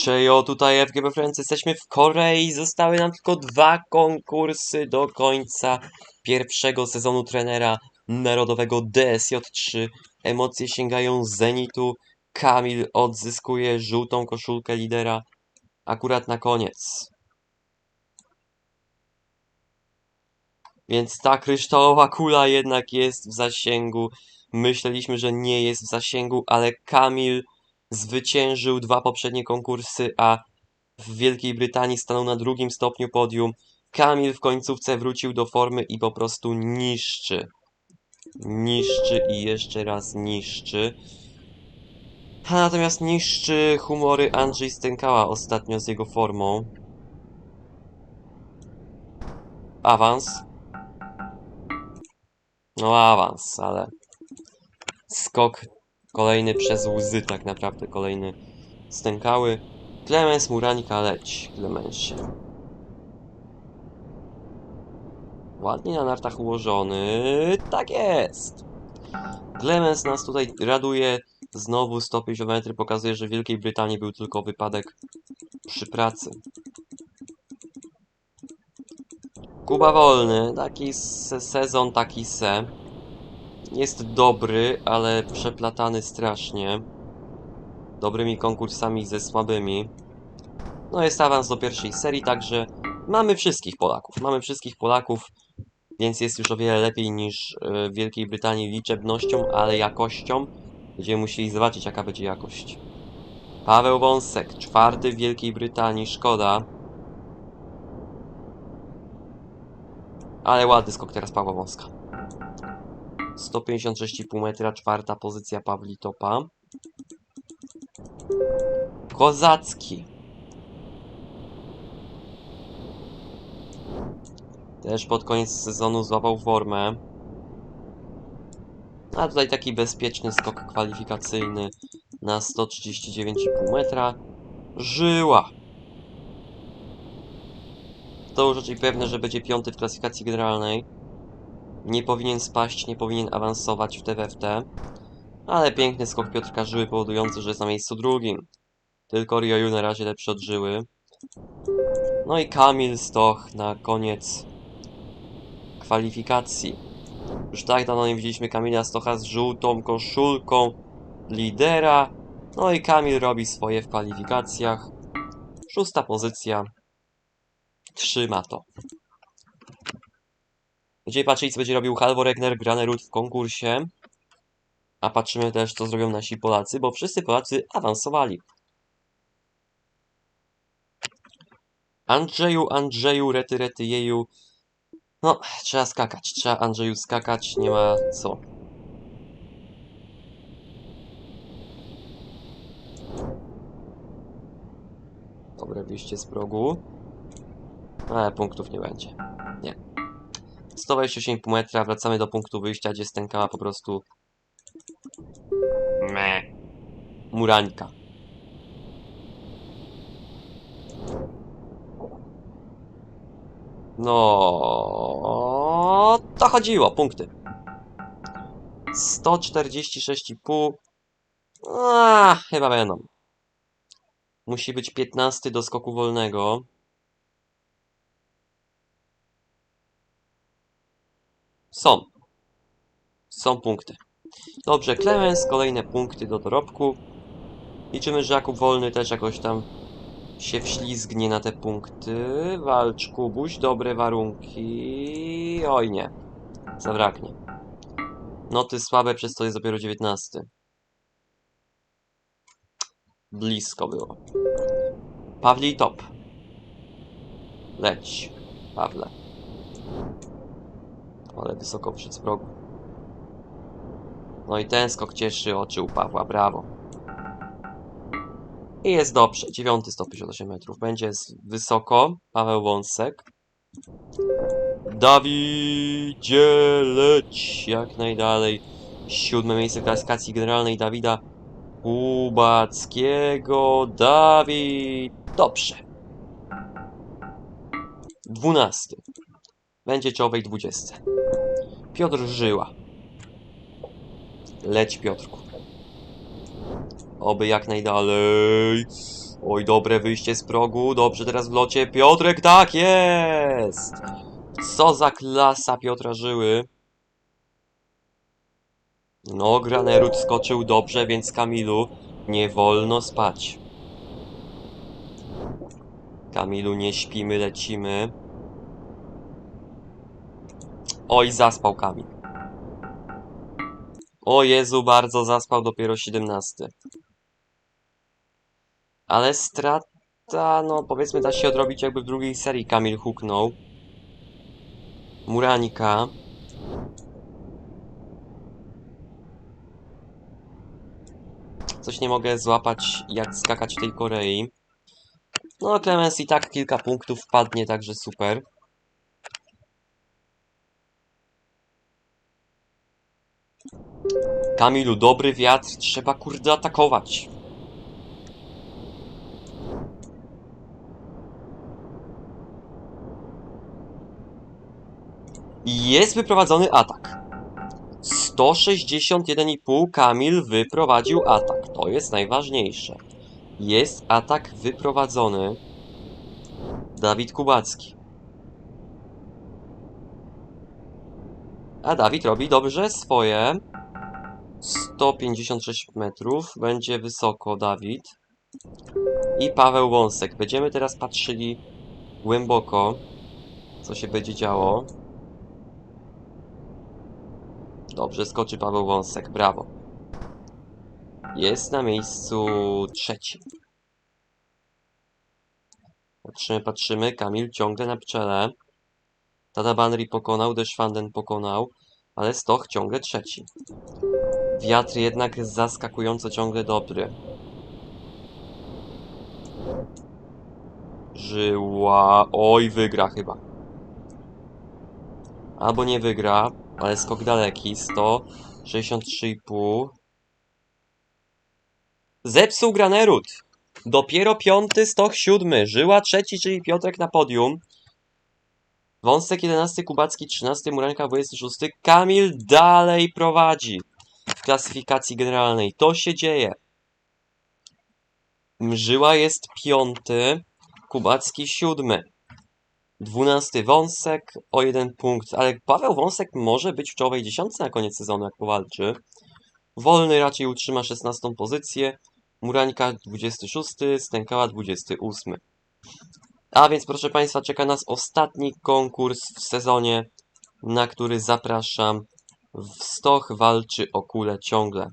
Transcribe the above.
Czejo, tutaj FGB Friends, jesteśmy w Korei, zostały nam tylko dwa konkursy do końca pierwszego sezonu trenera narodowego DSJ3. Emocje sięgają zenitu, Kamil odzyskuje żółtą koszulkę lidera akurat na koniec. Więc ta kryształowa kula jednak jest w zasięgu. Myśleliśmy, że nie jest w zasięgu, ale Kamil zwyciężył dwa poprzednie konkursy, a w Wielkiej Brytanii stanął na drugim stopniu podium. Kamil w końcówce wrócił do formy i po prostu niszczy. Niszczy i jeszcze raz niszczy. A natomiast niszczy humory Andrzej Stękała ostatnio z jego formą. Awans. No awans, ale skok kolejny przez łzy tak naprawdę, kolejny stękały. Klemens, Murańka, leć, Klemensie. Ładnie na nartach ułożony, tak jest. Klemens nas tutaj raduje, znowu 150 metry pokazuje, że w Wielkiej Brytanii był tylko wypadek przy pracy. Kuba Wolny, taki se sezon, taki se. Jest dobry, ale przeplatany strasznie. Dobrymi konkursami ze słabymi. No jest awans do pierwszej serii, także mamy wszystkich Polaków. Mamy wszystkich Polaków, więc jest już o wiele lepiej niż e, w Wielkiej Brytanii liczebnością, ale jakością. Będziemy musieli zobaczyć, jaka będzie jakość. Paweł Wąsek, czwarty w Wielkiej Brytanii, szkoda. Ale ładny skok teraz Pawła Wąska. 156,5 metra, czwarta pozycja Pawli Topa. Kozacki. Też pod koniec sezonu złapał formę. A tutaj taki bezpieczny skok kwalifikacyjny na 139,5 metra. Żyła. To już raczej pewne, że będzie piąty w klasyfikacji generalnej. Nie powinien spaść, nie powinien awansować w TWFT. Ale piękny skok Piotrka Żyły powodujący, że jest na miejscu drugim. Tylko Ryoyu na razie lepszy od Żyły. No i Kamil Stoch na koniec kwalifikacji. Już tak dawno nie widzieliśmy Kamila Stocha z żółtą koszulką lidera. No i Kamil robi swoje w kwalifikacjach. Szósta pozycja. Trzyma to. Będziemy patrzeć, co będzie robił Halvor Egner Granerud w konkursie. A patrzymy też, co zrobią nasi Polacy, bo wszyscy Polacy awansowali. Andrzeju, Andrzeju, rety, rety, jeju. No, trzeba skakać, trzeba Andrzeju skakać, nie ma co. Dobre wyjście z progu. Ale punktów nie będzie. Nie. 128,5 metra, wracamy do punktu wyjścia, gdzie stękała po prostu... Me. Murańka. No, to chodziło, punkty. 146,5. A, chyba będą. Musi być 15 do skoku wolnego. Są. Są punkty. Dobrze, Clemens, kolejne punkty do dorobku. Liczymy, że Jakub Wolny też jakoś tam się wślizgnie na te punkty. Walcz Kubuś, dobre warunki. Oj nie, zabraknie. Noty słabe, przez to jest dopiero 19. Blisko było. Pawli top. Leć, Pawle. Ale wysoko przed z progu. No i ten skok cieszy oczy u Pawła, brawo. I jest dobrze. 9 158 metrów. Będzie wysoko. Paweł Wąsek. Dawidzie leć jak najdalej. Siódme miejsce klasyfikacji generalnej Dawida Kubackiego. Dawid. Dobrze. 12. Będzie czołowej 20. Piotr Żyła. Leć Piotrku. Oby jak najdalej. Oj, dobre wyjście z progu. Dobrze, teraz w locie. Piotrek, tak jest! Co za klasa Piotra Żyły. No, Granerud skoczył dobrze, więc Kamilu nie wolno spać. Kamilu, nie śpimy, lecimy. Oj, zaspał Kamil. O Jezu, bardzo zaspał, dopiero 17. Ale strata, no powiedzmy, da się odrobić jakby w drugiej serii Kamil huknął. Muranika. Coś nie mogę złapać, jak skakać w tej Korei. No, Clemens i tak kilka punktów wpadnie, także super. Kamilu, dobry wiatr, trzeba kurde atakować. Jest wyprowadzony atak. 161,5 Kamil wyprowadził atak. To jest najważniejsze. Jest atak wyprowadzony. Dawid Kubacki. A Dawid robi dobrze swoje. 156 metrów. Będzie wysoko Dawid. I Paweł Wąsek. Będziemy teraz patrzyli głęboko, co się będzie działo. Dobrze, skoczy Paweł Wąsek. Brawo. Jest na miejscu trzecim. Patrzymy, patrzymy. Kamil ciągle na pczele. Tata Banri pokonał, Deszwanden pokonał, ale Stoch ciągle trzeci. Wiatr jednak zaskakująco ciągle dobry. Żyła... Oj, wygra chyba. Albo nie wygra, ale skok daleki. 163,5. Zepsuł Granerud. Dopiero piąty, Stoch siódmy. Żyła trzeci, czyli Piotrek na podium. Wąsek 11, Kubacki 13, Muranka 26. Kamil dalej prowadzi klasyfikacji generalnej. To się dzieje. Mżyła jest piąty, Kubacki siódmy. Dwunasty Wąsek o jeden punkt, ale Paweł Wąsek może być w czołowej dziesiątce na koniec sezonu, jak powalczy. Wolny raczej utrzyma 16 pozycję, Murańka 26, Stękała 28. A więc proszę Państwa, czeka nas ostatni konkurs w sezonie, na który zapraszam. W Stoch walczy o kulę ciągle.